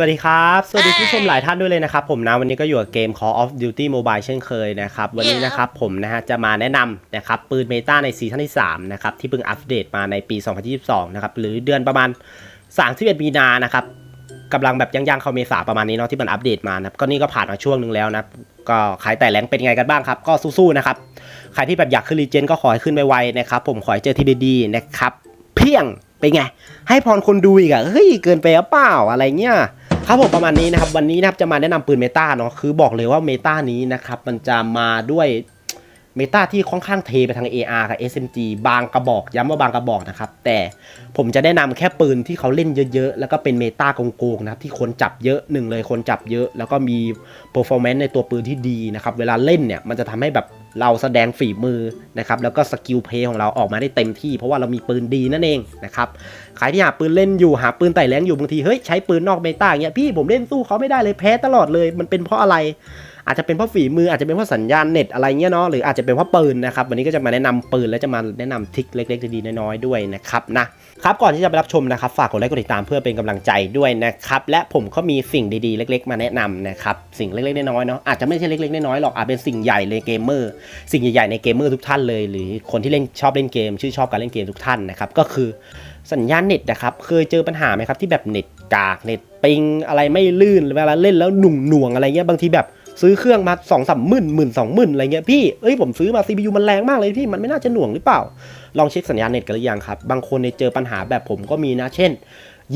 วัสดีครับ สวัสดีผู้ชมหลายท่านด้วยเลยนะครับ ผมนะวันนี้ก็อยู่กับเกม Call of Duty Mobile เช่นเคยนะครับ วันนี้นะครับผมนะฮะจะมาแนะนำนะครับปืนเมตาในซีซั่นที่ 3 นะครับ ที่เพิ่งอัปเดตมาในปี 2022 นะครับ หรือเดือนประมาณ31มีนานะครับกำลังแบบย่างๆเข้าเมษาประมาณนี้เนาะที่มันอัปเดตมานะครับก็นี่ก็ผ่านมาช่วงหนึงแล้วนะก็ขายแต่แรงเป็นไงกันบ้างครับ ก็สู้ๆนะครับใครที่แบบอยากขึ้นรีเจนก็ขอให้ขึ้นไวๆนะครับผมขอให้เจอทีดีๆนะครับเพียงเป็นไง ให้พรคนดูอีกอะเฮ้ยเกินไปหรือเปล่าอะไรเงี้ย ครับผมประมาณนี้นะครับวันนี้นะครับจะมาแนะนำปืนเมตาเนาะคือบอกเลยว่าเมตานี้นะครับมันจะมาด้วยเมตาที่ค่อนข้างเทไปทาง AR กับ SMG บางกระบอก ย้ำว่าบางกระบอกนะครับ แต่ผมจะแนะนำแค่ปืนที่เขาเล่นเยอะ ๆ แล้วก็เป็นเมตาโกงๆนะครับที่คนจับเยอะหนึ่งเลยคนจับเยอะ แล้วก็มี performance ในตัวปืนที่ดีนะครับ เวลาเล่นเนี่ยมันจะทำให้แบบ เราแสดงฝีมือนะครับแล้วก็สกิลเพย์ของเราออกมาได้เต็มที่ เพราะว่าเรามีปืนดีนั่นเองนะครับใครที่หาปืนเล่นอยู่หาปืนไต่แรงอยู่บางทีเฮ้ยใช้ปืนนอกเมตาเงี้ยพี่ผมเล่นสู้เขาไม่ได้เลยแพ้ตลอดเลยมันเป็นเพราะอะไร อาจจะเป็นเพราะฝีมืออาจจะเป็นเพราะสัญญาณเน็ตอะไรเงี้ยเนาะหรืออาจจะเป็นเพราะปืนนะครับวันนี้ก็จะมาแนะนำปืนและจะมาแนะนำทริคเล็กๆดีๆน้อยๆด้วยนะครับนะครับก่อนที่จะไปรับชมนะครับฝากกดไลค์กดติดตามเพื่อเป็นกำลังใจด้วยนะครับและผมก็มีสิ่งดีๆเล็ก ๆ มาแนะนำนะครับสิ่งเล็กๆน้อยๆเนาะอาจจะไม่ใช่เล็กๆน้อยๆหรอกอาจเป็นสิ่งใหญ่เลยเกมเมอร์สิ่งใหญ่ๆในเกมเมอร์ทุกท่านเลย หรือคนที่เล่นชอบเล่นเกมชื่นชอบการเล่นเกมทุกท่านนะครับก็คือสัญญาณเน็ตนะครับเคยเจอปัญหาไหมครับที่แบบเน็ตกากเน็ตปิงอะไรไม่ลื่นเวลาเล่นแล้วหนุ่งหน่วงๆอะไรเงี้ยบางทีแบบ ซื้อเครื่องมาสองสามหมื่นหมื่นสองหมื่นอะไรเงี้ยพี่เอ้ยผมซื้อมา CPU มันแรงมากเลยพี่มันไม่น่าจะหน่วงหรือเปล่า ลองเช็คสัญญาณเน็ตกันหรือยังครับ บางคนเนี่ยเจอปัญหาแบบผมก็มีนะ เช่น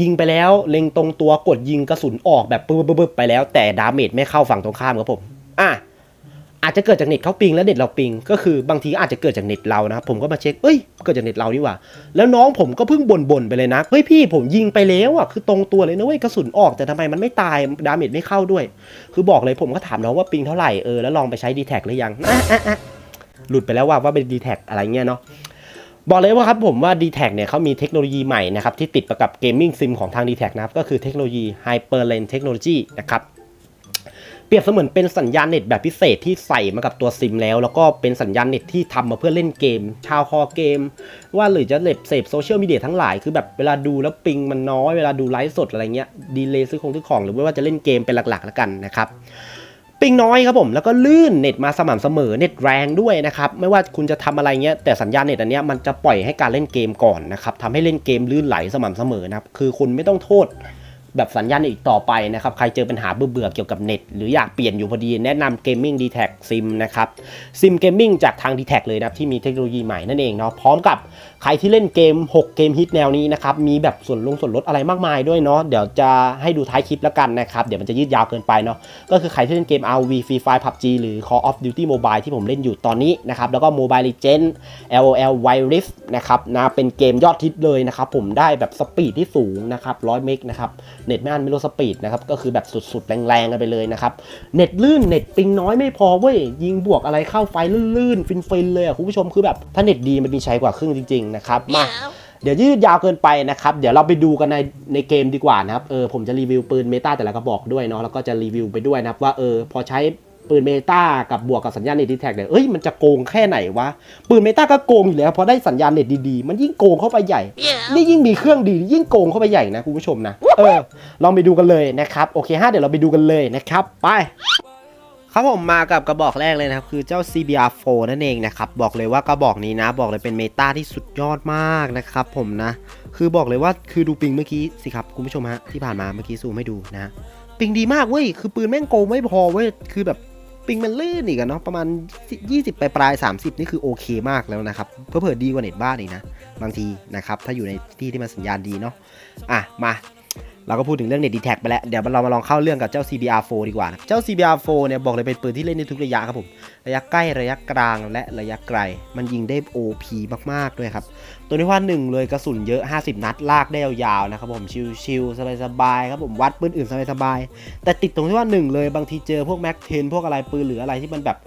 ยิงไปแล้วเล็งตรงตัวกดยิงกระสุนออกแบบปึ๊บปึบๆๆไปแล้วแต่ดาเมจไม่เข้าฝั่งตรงข้ามครับผมอะ อาจจะเกิดจากเน็ตเขาปิงแล้วเน็ตเราปิง ก็คือบางทีอาจจะเกิดจากเน็ตเรานะผมก็มาเช็คเอ้ยเกิดจากเน็ตเรานี่หว่าแล้วน้องผมก็เพิ่งบ่นๆไปเลยนะเฮ้ยพี่ผมยิงไปแล้วอะคือตรงตัวเลยนะเว้ยกระสุนออกแต่ทำไมมันไม่ตายดาเมจไม่เข้าด้วย คือบอกเลยผมก็ถามน้องว่าปิงเท่าไหร่เออแล้วลองไปใช้ดีแท็หรือยังหลุดไปแล้วว่าว่าเป็นดีแท็อะไรเงี้ยเนาะบอกเลยว่าครับผมว่า d t แทเนี่ยเขามีเทคโนโลยีใหม่นะครับที่ติดประกับเกมมิ่งซิมของทาง d t แทนะครับก็คือเทคโนโลยี Hyperlane Technology นะครับ เปรียบเสมือนเป็นสัญญาณเน็ตแบบพิเศษที่ใส่มากับตัวซิมแล้ว แล้วก็เป็นสัญญาณเน็ตที่ทำมาเพื่อเล่นเกม ชาวคอเกม ว่าหรือจะเล็บเสพโซเชียลมีเดียทั้งหลายคือแบบเวลาดูแล้วปิงมันน้อยเวลาดูไลฟ์สดอะไรเงี้ยดีเลย์ซื้อของซื้อของหรือว่าจะเล่นเกมเป็นหลักๆแล้วกันนะครับปิงน้อยครับผมแล้วก็ลื่นเน็ตมาสม่ำเสมอเน็ตแรงด้วยนะครับไม่ว่าคุณจะทำอะไรเงี้ยแต่สัญญาณเน็ตอันเนี้ยมันจะปล่อยให้การเล่นเกมก่อนนะครับทำให้เล่นเกมลื่นไหลสม่ำเสมอนะครับคือคุณไม่ต้องโทษ แบบสัญญาณอีกต่อไปนะครับ ใครเจอปัญหาเบื่อๆเกี่ยวกับเน็ต หรืออยากเปลี่ยนอยู่พอดีแนะนำ Gaming d t a c ซิมนะครับซิมเกมมิ่งจากทาง d t a c เลยนะที่มีเทคโนโลยีใหม่นั่นเองเนาะพร้อมกับ ใครที่เล่นเกม 6 เกมฮิตแนวนี้นะครับ มีแบบส่วนลงส่วนลดอะไรมากมายด้วยเนาะ เดี๋ยวจะให้ดูท้ายคลิปแล้วกันนะครับ เดี๋ยวมันจะยืดยาวเกินไปเนาะ ก็คือใครที่เล่นเกม RV Free Fire PUBG หรือ Call of Duty Mobile ที่ผมเล่นอยู่ตอนนี้นะครับ แล้วก็ Mobile Legends LOL Wild Rift นะครับนะเป็นเกมยอดฮิตเลยนะครับ ผมได้แบบสปีดที่สูงนะครับ100เมกนะครับ เน็ตไม่อันไม่ลดสปีดนะครับ ก็คือแบบสุดๆ แรงๆกันไปเลยนะครับ เน็ตลื่น เน็ตปิงน้อยไม่พอเว้ย ยิงบวกอะไรเข้าไฟลื่นๆ ฟินๆเลยอะคุณผู้ชม คือแบบถ้าเน็ตดีมันมีใช้กว่าครึ่งจริงๆนะครับมาเดี๋ยวยืดยาวเกินไปนะครับ เดี๋ยวเราไปดูกันในในเกมดีกว่านะครับเออผมจะรีวิวปืนเมตาแต่ละกระบอกด้วยเนาะแล้วก็จะรีวิวไปด้วยนะครับว่าเออพอใช้ปืนเมตากับบวกกับสัญญาณเน็ตดีแท็กเนี่ยเอ้ยมันจะโกงแค่ไหนวะ ปืนเมตาก็โกงอยู่แล้วพอได้สัญญาณเน็ตดีๆ มันยิ่งโกงเข้าไปใหญ่ นี่ยิ่งมีเครื่องดียิ่งโกงเข้าไปใหญ่นะคุณผู้ชมนะ เออ ลองไปดูกันเลยนะครับ โอเคฮะเดี๋ยวเราไปดูกันเลยนะครับ ไป ครับผมมากับกระบอกแรกเลยนะครับ คือเจ้า CBR4 นั่นเองนะครับ บอกเลยว่ากระบอกนี้นะ บอกเลยเป็นเมตาที่สุดยอดมากนะครับผมนะ คือบอกเลยว่าคือดูปิงเมื่อกี้สิครับ คุณผู้ชมฮะ ที่ผ่านมาเมื่อกี้ซูมให้ดูนะ ปิงดีมากเว้ย คือปืนแม่งโกงไม่พอเว้ย คือแบบปิงมันลื่นอีกอะเนาะประมาณ 20ไปปลาย30 นี่คือโอเคมากแล้วนะครับ เพื่อเผื่อดีกว่าเน็ตบ้านอีกนะ บางทีนะครับ ถ้าอยู่ในที่ที่มันสัญญาณดีเนาะอะมา เราก็พูดถึงเรื่องเน็ตดีแท็ไปแล้ว เดี๋ยวเรามาลองเข้าเรื่องกับเจ้า CBR4 ดีกว่านะเจ้า CBR4 เนี่ยบอกเลยเป็นปืนที่เล่นได้ทุกระยะครับผม ระยะใกล้ ระยะกลาง และระยะไกล มันยิงได้ OP มากๆด้วยครับ ตัวนี้ว่าหนึ่งเลยกระสุนเยอะ 50 นัด ลากได้ยาวๆนะครับผม ชิลๆ สบายๆ ครับผม วัดปืนอื่นสบายๆ แต่ติดตรงที่ว่าหนึ่งเลย บางทีเจอพวกแม็กเทนพวกอะไรปืนหรืออะไรที่มันแบบ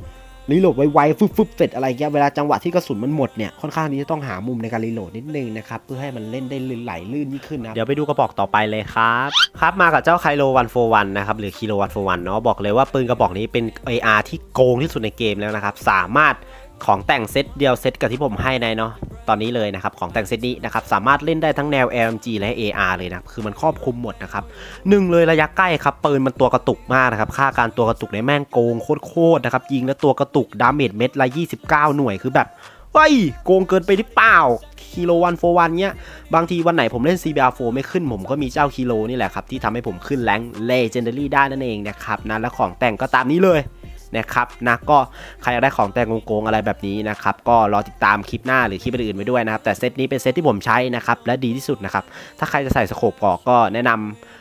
รีโหลดไวๆฟึบๆเสร็จอะไรเงี้ยเวลาจังหวะที่กระสุนมันหมดเนี่ยค่อนข้างที่จะต้องหามุมในการรีโหลดนิดนึงนะครับเพื่อให้มันเล่นได้ไหลลื่นยิ่งขึ้นนะเดี๋ยวไปดูกระบอกต่อไปเลยครับครับมากับเจ้าไคโลวันโฟวันนะครับหรือคิโลวันโฟวันเนาะบอกเลยว่าปืนกระบอกนี้เป็น AR ที่โกงที่สุดในเกมแล้วนะครับสามารถของแต่งเซตเดียวเซตกับที่ผมให้ในเนาะ ตอนนี้เลยนะครับของแต่งเซตนี้นะครับสามารถเล่นได้ทั้งแนว LMG และ AR เลยนะคือมันครอบคลุมหมดนะครับหนึ่งเลยระยะใกล้ครับปืนมันตัวกระตุกมากนะครับค่าการตัวกระตุกในแม่งโกงโคตรๆนะครับยิงแล้วตัวกระตุกดาเมจเม็ดละ29 หน่วยคือแบบเฮ้ยโกงเกินไปหรือเปล่าคิโลวันโฟวันเนี้ยบางทีวันไหนผมเล่น CBR4 ไม่ขึ้นผมก็มีเจ้าคิโลนี่แหละครับ ที่ทำให้ผมขึ้นแรงเลเจนดารี่ได้นั่นเองนะครับนะและของแต่งก็ตามนี้เลย นะครับนะก็ใครอยากได้ของแต่งโกงๆอะไรแบบนี้นะครับก็รอติดตามคลิปหน้าหรือคลิปอื่นๆไว้ด้วยนะครับแต่เซตนี้เป็นเซตที่ผมใช้นะครับและดีที่สุดนะครับถ้าใครจะใส่สโคปกอกก็แนะน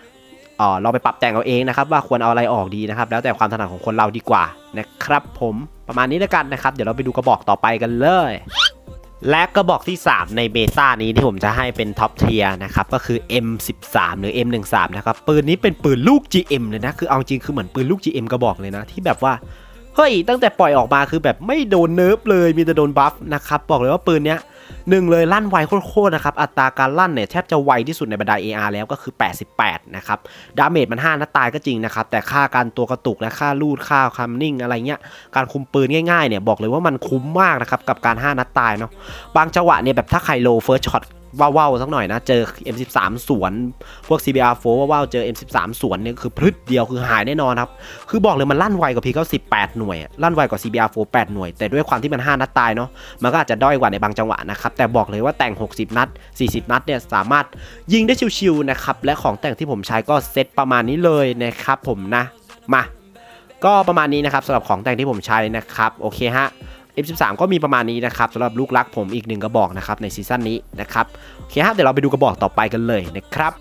ำเอ่อลองไปปรับแต่งเอาเองนะครับว่าควรเอาอะไรออกดีนะครับแล้วแต่ความถนัดของคนเราดีกว่านะครับผมประมาณนี้แล้วกันนะครับ เดี๋ยวเราไปดูกระบอกต่อไปกันเลย และกระบอกที่ 3 ในเบต้านี้ที่ผมจะให้เป็นท็อปเทียนะครับ ก็คือ M13 หรือ M13 นะครับ ปืนนี้เป็นปืนลูก GM เลยนะ คือเอาจริงคือเหมือนปืนลูก GM กระบอกเลยนะ ที่แบบว่า เฮ้ย ตั้งแต่ปล่อยออกมาคือแบบไม่โดนเนิร์ฟเลยมีแต่โดนบัฟนะครับ บอกเลยว่าปืนเนี้ย หนึ่งเลยลั่นไวโคตรๆนะครับ อัตราการลั่นเนี่ยแทบจะไวที่สุดในบรรดา AR แล้วก็คือ 88 นะครับ ดาเมจมัน 5 นัดตายก็จริงนะครับ แต่ค่าการตัวกระตุกและค่าลูดค่าคัมนิ่งอะไรเงี้ย การคุมปืนง่ายๆเนี่ยบอกเลยว่ามันคุ้มมากนะครับ กับการ 5 นัดตายเนาะ บางจังหวะเนี่ยแบบถ้าใครโลเฟิร์สช็อต ว้าวๆสักหน่อยนะ เจอ M13 สวน พวก CBR4 ว้าวๆเจอ M13 สวนเนี่ยคือพลึดเดียวคือหายแน่นอนครับ คือบอกเลยมันลั่นไวกว่า P90 8หน่วย ลั่นไวกว่า CBR4 8หน่วย แต่ด้วยความที่มัน 5 นัดตายเนาะ มันก็อาจจะด้อยกว่าในบางจังหวะนะครับ แต่บอกเลยว่าแต่ง 60 นัด 40 นัดเนี่ยสามารถยิงได้ชิวๆนะครับ และของแต่งที่ผมใช้ก็เซตประมาณนี้เลยนะครับผมนะ มา ก็ประมาณนี้นะครับสำหรับของแต่งที่ผมใช้นะครับ โอเคฮะ F13 ก็มีประมาณนี้นะครับสำหรับลูกรักผมอีกหนึ่งกระบอกนะครับในซีซั่นนี้นะครับโอเคครับเดี๋ยวเราไปดูกระบอกต่อไปกันเลยนะครับ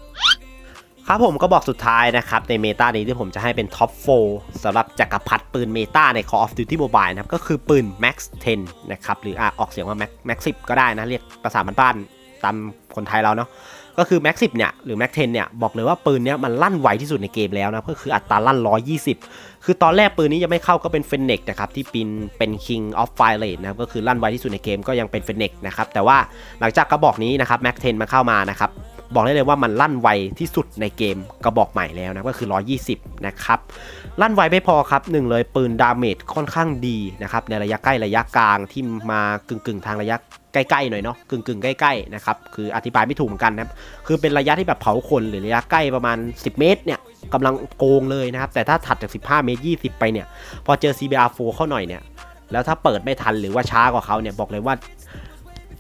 ครับผมก็บอกสุดท้ายนะครับ ในเมตานี้ที่ผมจะให้เป็นท็อป4สำหรับจักรพรรดิปืนเมตาใน Call of Duty Mobile นะครับ ก็คือปืน Max 10 นะครับ หรืออะออกเสียงว่า Max Max 10 ก็ได้นะ เรียกภาษาบ้านๆ ตามคนไทยเราเนาะก็คือ Max 10เนี่ยหรือ Max 10เนี่ยบอกเลยว่าปืนเนี้ยมันลั่นไวที่สุดในเกมแล้วนะก็คืออัตราลั่น 120 คือตอนแรกปืนนี้ยังไม่เข้าก็เป็น f e n e x นะครับที่ปีนเป็น King of Fire Rate นะครับก็คือลั่นไวที่สุดในเกมก็ยังเป็น f e n e x นะครับแต่ว่าหลังจากกระบอกนี้นะครับ Max 10มาเข้ามานะครับบอกได้เลยว่ามันลั่นไวที่สุดในเกมกระบอกใหม่แล้วนะก็คือ 120 นะครับ ลั่นไวไม่พอครับหนึ่งเลยปืนดาเมจค่อนข้างดีนะครับในระยะใกล้ระยะกลางที่มากึงกึ่งๆ ทางระยะ ใกล้ๆหน่อยเนาะกึ่งกึ่งๆใกล้ๆนะครับคืออธิบายไม่ถูกเหมือนกันนะครับคือเป็นระยะที่แบบเผาคนหรือระยะใกล้ประมาณ 10 เมตรเนี่ยกำลังโกงเลยนะครับแต่ถ้าถัดจาก 15 เมตร 20 ไปเนี่ยพอเจอ CBR4 เข้าหน่อยเนี่ยแล้วถ้าเปิดไม่ทันหรือว่าช้ากว่าเขาเนี่ยบอกเลยว่า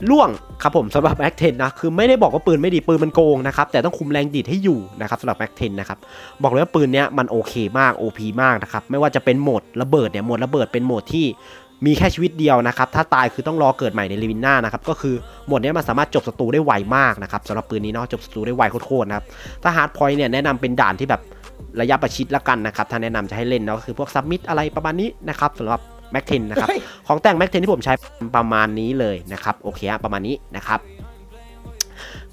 ล่วงครับผมสำหรับแม็กเทนนะคือไม่ได้บอกว่าปืนไม่ดีปืนมันโกงนะครับแต่ต้องคุมแรงดีดให้อยู่นะครับสำหรับแม็กเทนนะครับบอกเลยว่าปืนเนี้ยมันโอเคมาก OP มากนะครับไม่ว่าจะเป็นโหมดระเบิดเนี่ยโหมดระเบิดเป็นโหมดที่ มีแค่ชีวิตเดียวนะครับ ถ้าตายคือต้องรอเกิดใหม่ในเลวินน่านะครับ ก็คือโหมดเนี้ยมันสามารถจบศัตรูได้ไวมากนะครับสำหรับปืนนี้เนาะจบศัตรูได้ไวโคตรๆนะครับ ถ้าฮาร์ดพอยต์เนี่ยแนะนำเป็นด่านที่แบบระยะประชิดละกันนะครับ ถ้าแนะนำจะให้เล่นเนาะก็คือพวกซับมิดอะไรประมาณนี้นะครับสำหรับแม็กเทนนะครับ ของแต่งแม็กเทนที่ผมใช้ประมาณนี้เลยนะครับ โอเคอะประมาณนี้นะครับ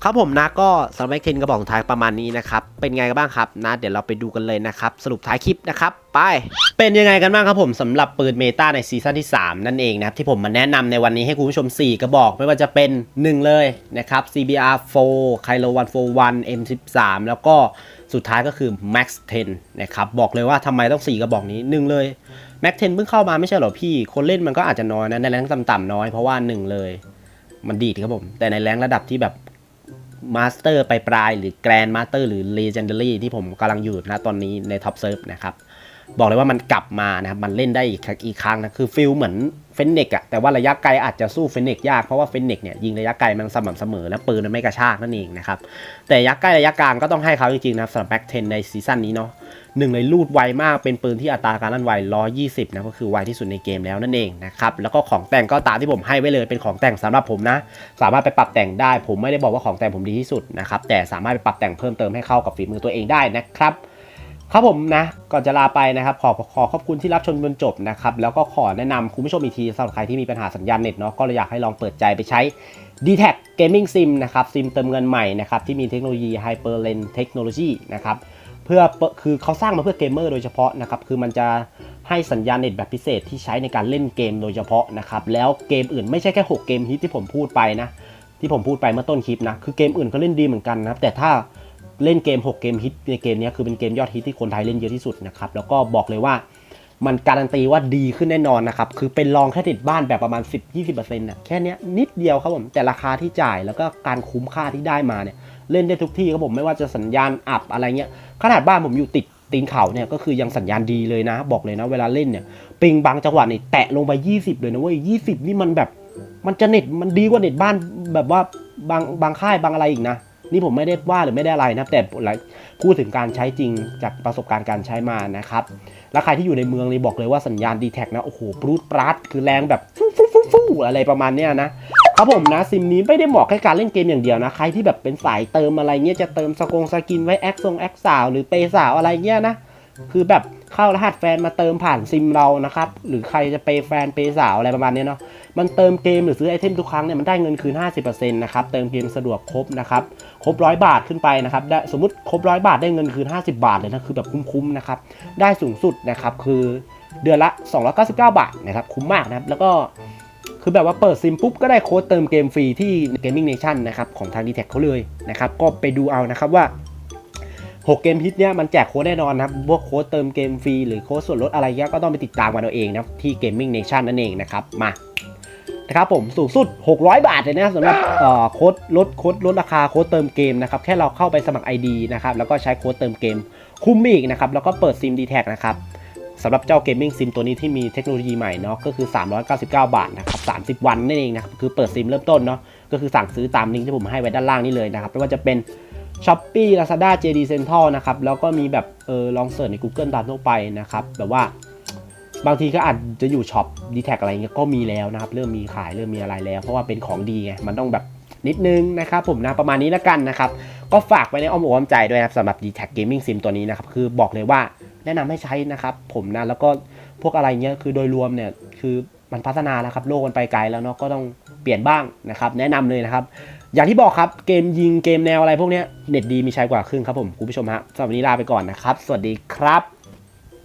ครับผมนะก็สำหรับเทนกระบอกสุดท้ายประมาณนี้นะครับเป็นไงกันบ้างครับนะเดี๋ยวเราไปดูกันเลยนะครับสรุปท้ายคลิปนะครับไป เป็นยังไงกันบ้างครับผมสำหรับปืนเมตาในซีซั่นที่ 3 นั่นเองนะครับที่ผมมาแนะนำในวันนี้ให้คุณผู้ชม 4 กระบอก ไม่ว่าจะเป็น 1 เลยนะครับ CBR4 Kylo 141 M13 แล้วก็สุดท้ายก็คือ Max 10นะครับบอกเลยว่าทำไมต้อง 4 กระบอกนี้ 1 เลยแม็กเทนเพิ่งเข้ามาไม่ใช่หรอพี่ คนเล่นมันก็อาจจะน้อยนะในแรงต่ำๆน้อยเพราะว่าหนึ่งเลย มันดีดครับผมแต่ในแรงระดับที่แบบ มาสเตอร์ไปปลายหรือแกรนมาสเตอร์หรือเลเจนดารี่ที่ผมกำลังอยู่นะตอนนี้ในท็อปเซิร์ฟนะครับ บอกเลยว่ามันกลับมานะครับ มันเล่นได้อีกอีกครั้งนะคือฟิลเหมือน เฟนเนกอะแต่ว่าระยะไกลอาจจะสู้เฟนเนกยากเพราะว่าเฟนเนกเนี่ยยิงระยะไกลมันสม่ำเสมอและปืนมันไม่กระชากนั่นเองนะครับแต่ระยะใกล้ระยะกลางก็ต้องให้เขาจริงๆนะสำหรับแบ็กเทนในซีซั่นนี้เนาะหนึ่งเลยลูดไวมากเป็นปืนที่อัตราการลั่นไว 120 นะก็คือไวที่สุดในเกมแล้วนั่นเองนะครับแล้วก็ของแต่งก็ตามที่ผมให้ไว้เลยเป็นของแต่งสำหรับผมนะ สามารถไปปรับแต่งได้ ผมไม่ได้บอกว่าของแต่งผมดีที่สุดนะครับแต่สามารถไปปรับแต่งเพิ่มเติมให้เข้ากับฝีมือตัวเองได้นะครับ ครับผมนะก่อนจะลาไปนะครับขอขอขอบคุณที่รับชมจนจบนะครับแล้วก็ขอแนะนำคุณผู้ชมอีกทีสำหรับใครที่มีปัญหาสัญญาณเน็ตเนาะก็เลยอยากให้ลองเปิดใจไปใช้ d t แท็ Gaming Sim นะครับซิมเติมเงินใหม่นะครับที่มีเทคโนโลยี Hyper Lens Technology นะครับเพื่อคือเขาสร้างมาเพื่อเกมเมอร์โดยเฉพาะนะครับคือมันจะให้สัญญาณเน็ตแบบพิเศษที่ใช้ในการเล่นเกมโดยเฉพาะนะครับแล้วเกมอื่นไม่ใช่แค่ 6 เกมฮิตที่ผมพูดไปนะที่ผมพูดไปเมื่อต้นคลิปนะคือเกมอื่นก็เล่นดีเหมือนกันนะครับแต่ถ้า เล่นเกม 6 เกมฮิตในเกมนี้คือเป็นเกมยอดฮิตที่คนไทยเล่นเยอะที่สุดนะครับแล้วก็บอกเลยว่ามันการันตีว่าดีขึ้นแน่นอนนะครับ คือเป็นรองแค่ติดบ้านแบบประมาณ 10-20%นะแค่นี้นิดเดียวครับผม แต่ราคาที่จ่ายแล้วก็การคุ้มค่าที่ได้มาเนี่ย เล่นได้ทุกที่ครับผม ไม่ว่าจะสัญญาณอับอะไรเงี้ย ขนาดบ้านผมอยู่ติดตีนเขาเนี่ย ก็คือยังสัญญาณดีเลยนะ บอกเลยนะ เวลาเล่นเนี่ย ปิงบางจังหวะนี่แตะลงไป 20 เลยนะเว้ย 20 นี่มันแบบ มันจะเน็ต มันดีกว่าเน็ตบ้านแบบว่าบางบางค่ายบางอะไรอีกนะ นี่ผมไม่ได้ว่าหรือไม่ได้อะไรนะแต่พูดถึงการใช้จริงจากประสบการณ์การใช้มานะครับแล้วใครที่อยู่ในเมืองนี่บอกเลยว่าสัญญาณดีแท็นะโอ้โหปรูดปรัดคือแรงแบบฟูฟูฟูฟูอะไรประมาณเนี้ยนะครับผมนะซิมนี้ไม่ได้เหมาะแค่การเล่นเกมอย่างเดียวนะใครที่แบบเป็นสายเติมอะไรเงี้ยจะเติมสกงสกินไว้แอคซงแอคสาวหรือเปย์สาวอะไรเงี้ยนะ คือแบบเข้ารหัสแฟนมาเติมผ่านซิมเรานะครับ หรือใครจะเปย์แฟนเปย์สาวอะไรประมาณนี้เนาะ มันเติมเกมหรือซื้อไอเทมทุกครั้งเนี่ยมันได้เงินคืน 50%นะครับ เติมเกมสะดวกครบนะครับ ครบร้อยบาทขึ้นไปนะครับได้สมมติครบร้อยบาทได้เงินคืน 50 บาทเลยนะ คือแบบคุ้มๆนะครับ ได้สูงสุดนะครับคือเดือนละ 299 บาทนะครับ คุ้มมากนะครับ แล้วก็คือแบบว่าเปิดซิมปุ๊บก็ได้โค้ดเติมเกมฟรีที่ Gaming Nation นะครับของทาง d t แทเขาเลยนะครับ ก็ไปดูเอานะครับว่า 6 เกมฮิตเนี่ยมันแจกโค้ดแน่นอนนะครับพวกโค้ดเติมเกมฟรีหรือโค้ดส่วนลดอะไรเงี้ยก็ต้องไปติดตามกันเอาเองนะที่ Gaming Nation นั่นเองนะครับมานะครับผมสูงสุด 600 บาทเลยนะสำหรับเอ่อโค้ดลดโค้ดลดราคาโค้ดเติมเกมนะครับแค่เราเข้าไปสมัคร ID นะครับแล้วก็ใช้โค้ดเติมเกมคุ้มอีกนะครับแล้วก็เปิดซิม d t แทนะครับสำหรับเจ้าเกมมิ่งซิมตัวนี้ที่มีเทคโนโลยีใหม่เนาะก็คือ 399 บาทนะครับ30 วันนั่นเองนะครับคือเปิดซิมเริ่มต้นเนาะก็คือสั่งซื้อตามลิงก์ที่ผมให้ไว้ด้านล่างนี่เลยนะครับไม่ว่าจะเป็น s h o p e e Lazada JD Central นทรนะครับ แล้วก็มีแบบเออลองเสิร์ชใน Google ตามทั่วไปนะครับ แบบว่าบางทีก็อาจจะอยู่ช็อปดีแท็อะไรเงี้ยก็มีแล้วนะครับ เริ่มมีขายเริ่มมีอะไรแล้ว เพราะว่าเป็นของดีไงมันต้องแบบนิดนึงนะครับผมนะประมาณนี้แล้วกันนะครับ ก็ฝากไว้ในอ้อมอกอ้อมใจด้วยนะครับสำหรับ d t แท Gaming Sim ตัวนี้นะครับ คือบอกเลยว่าแนะนำให้ใช้นะครับผมนะแล้วก็พวกอะไรเงี้ยคือโดยรวมเนี่ยคือมันพัฒนาแล้วครับโลกมันไปไกลแล้วเนาะก็ต้องเปลี่ยนบ้างนะครับ แนะนำเลยนะครับ อย่างที่บอกครับเกมยิงเกมแนวอะไรพวกเนี้ยเน็ตดีมีใช้กว่าครึ่งครับผมคุณผู้ชมฮะสำหรับวันนี้ลาไปก่อนนะครับ สวัสดีครับ